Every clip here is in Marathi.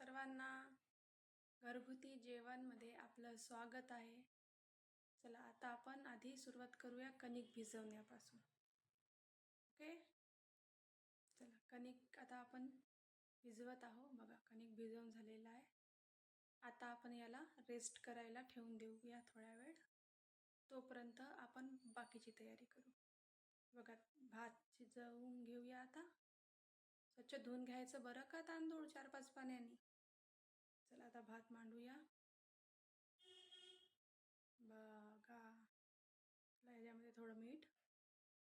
सर्वांना घरगुती जेवणमध्ये आपलं स्वागत आहे. चला आता आपण आधी सुरुवात करूया कणिक भिजवण्यापासून. ओके? चला कणिक आता आपण भिजवत आहो बघा कणिक भिजवून झालेलं आहे. आता आपण याला रेस्ट करायला ठेवून देऊया थोड्या वेळ. तोपर्यंत आपण बाकीची तयारी करू. बघा भात शिजवून घेऊया आता. स्वच्छ धुवून घ्यायचं बरं का तांदूळ चार पाच पाण्याने? भात मांडूया. बघा. आपल्या याच्यामध्ये थोडं मीठ.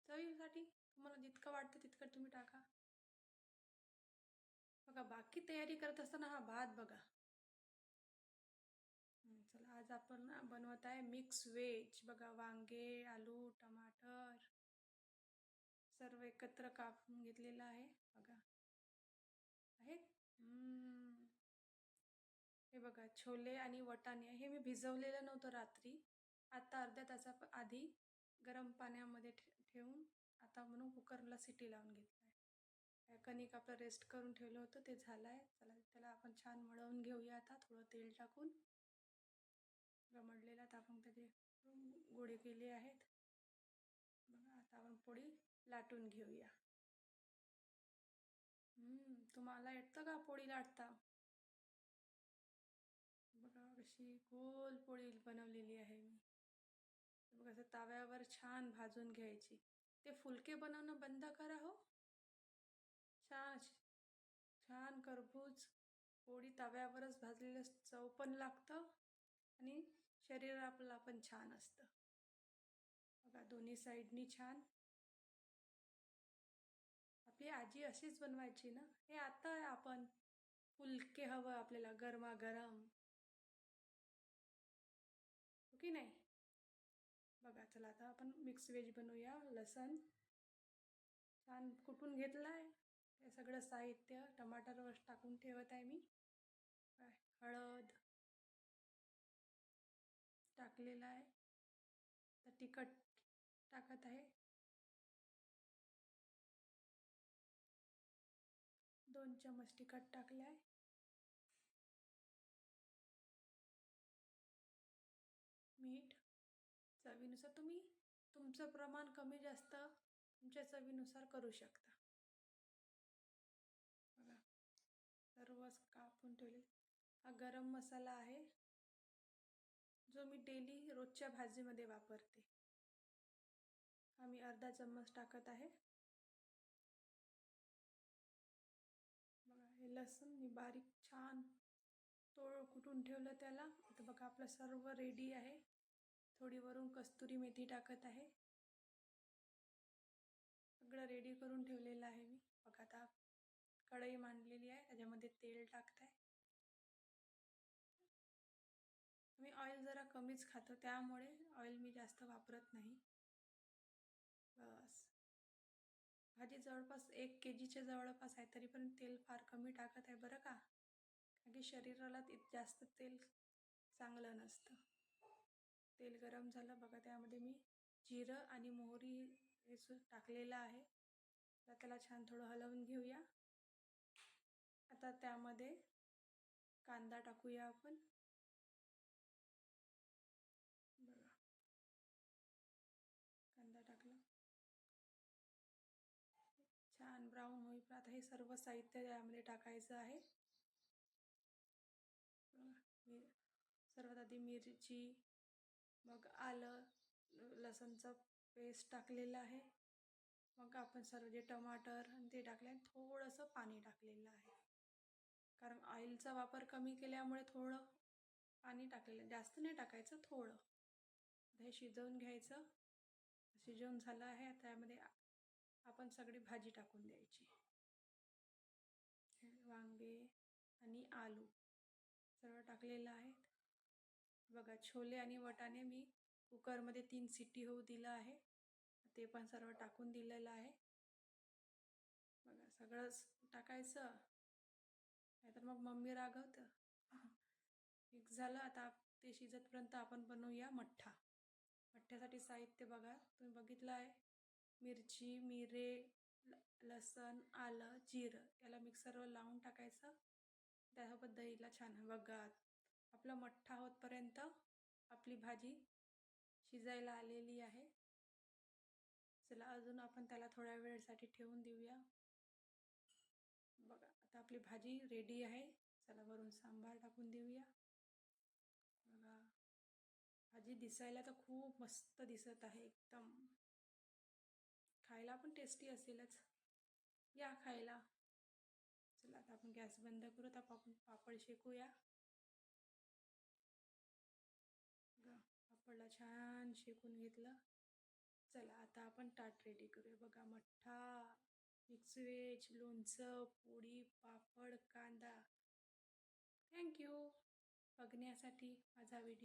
चवीसाठी तुम्हाला जितकं वाटतं तितकं तुम्ही टाका. बघा बाकी तयारी करत असताना हा भात बघा. चला आज आपण बनवत आहे मिक्स व्हेज बघा वांगे आलू टमाटर सर्व एकत्र कापून घेतलेलं आहे. बघा. आहेत? हे बघा छोले आणि वटाणे हे मी भिजवलेलं नव्हतं रात्री. आता अर्ध्या तासा आधी गरम पाण्यामध्ये ठे ठेवून आता म्हणून कुकरला सिटी लावून घेतलं आहे कणिक आपलं रेस्ट करून ठेवलं होतं ते झालं आहे चला त्याला आपण छान मळवून घेऊया आता थोडं तेल टाकून. मळलेला तर आपण त्याचे गोळे केले आहेत. बघा आता आपण पोळी लाटून घेऊया. तुम्हाला येतं का पोळी लाटता? अशी गोल पोळी बनवलेली आहे मी. मग असं ताव्यावर छान भाजून घ्यायची. ते फुलके बनवणं बंद करा हो. छान छान करभूज पोळी तव्यावरच भाजलेलं चव पण लागतं आणि शरीर आपलं पण छान असतं. बघा दोन्ही साईडनी छान. आपली आजी अशीच बनवायची ना? हे आता आपण फुलके हवं आपल्याला गरमागरम. की नाही? बघा चला आता आपण मिक्स व्हेज बनवूया. लसण छान कुटून घेतलं आहे हे सगळं साहित्य टमाटरवर टाकून ठेवत आहे मी. हळद टाकलेला आहे. तर तिखट टाकत आहे. दोन चमच तिखट टाकले आहे चवीनुसार तुम्ही तुमचं प्रमाण कमी जास्त तुमच्या चवीनुसार करू शकता. बघा. सर्वच कापून ठेवले. हा गरम मसाला आहे. जो मी डेली रोजच्या भाजीमध्ये वापरते. हा मी अर्धा चम्मच टाकत आहे. बघा हे लसूण मी बारीक छान तोळ कुटून ठेवलं त्याला? आता बघा आपलं सर्व रेडी आहे. थोडी वरून कस्तुरी मेथी टाकत आहे. सगळं रेडी करून ठेवलेलं आहे मी. बघा आता कढई मांडलेली आहे त्याच्यामध्ये तेल टाकत आहे मी ऑइल जरा कमीच खातो त्यामुळे ऑइल मी जास्त वापरत नाही. बस. भाजी जवळपास एक के जीच्या जवळपास आहे तरी पण तेल फार कमी टाकत आहे बरं का? कारण की शरीराला जास्त तेल चांगलं नसतं. तेल गरम झालं. बघा त्यामध्ये मी जिरं आणि मोहरी हे सु टाकलेलं आहे. तर त्याला छान थोडं हलवून घेऊया. आता त्यामध्ये कांदा टाकूया आपण. बघा. कांदा टाकला. छान ब्राऊन होईपर्यंत आता हे सर्व साहित्य त्यामध्ये टाकायचं आहे. सर्वात आधी मिरची मग आलं लसणचं पेस्ट टाकलेलं आहे. मग आपण सर्व जे टमाटर आणि ते टाकले आणि थोडंसं पाणी टाकलेलं आहे. कारण ऑइलचा वापर कमी केल्यामुळे थोडं पाणी टाकलेलं जास्त नाही टाकायचं थोडं. हे शिजवून घ्यायचं. शिजवून झालं आहे त्यामध्ये आपण सगळी भाजी टाकून द्यायची. वांगे आणि आलू सर्व टाकलेलं आहे. बघा छोले आणि वटाणे मी कुकरमध्ये तीन सिटी होऊ दिलं आहे. ते पण सर्व टाकून दिलेलं आहे. बघा सगळंच टाकायचं. नाहीतर मग मम्मी रागवतं. मिक्स झालं आता ते शिजतपर्यंत आपण बनवूया मठ्ठा. मठ्ठ्यासाठी साहित्य बघा तुम्ही बघितलं आहे. मिरची मिरे ल लसण आलं जिरं याला मिक्सरवर लावून टाकायचं. त्यासोबत दहीला छान बघा आपला मठ्ठा होतपर्यंत आपली भाजी शिजायला आलेली आहे. चला अजून आपण त्याला थोड्या वेळसाठी ठेवून देऊया. बघा आता आपली भाजी रेडी आहे. चला वरून सांबार टाकून देऊया. बघा भाजी दिसायला तर खूप मस्त दिसत आहे एकदम. खायला पण टेस्टी असेलच. या खायला. चला आता आपण गॅस बंद करू. आता आपण पापड शेकूया. छान शेकून घेतलं. चला आता आपण ताट रेडी करूया. बघा मठ्ठा मिक्स व्हेज लोणचं पोळी पापड कांदा. थँक्यू बघण्यासाठी माझा व्हिडिओ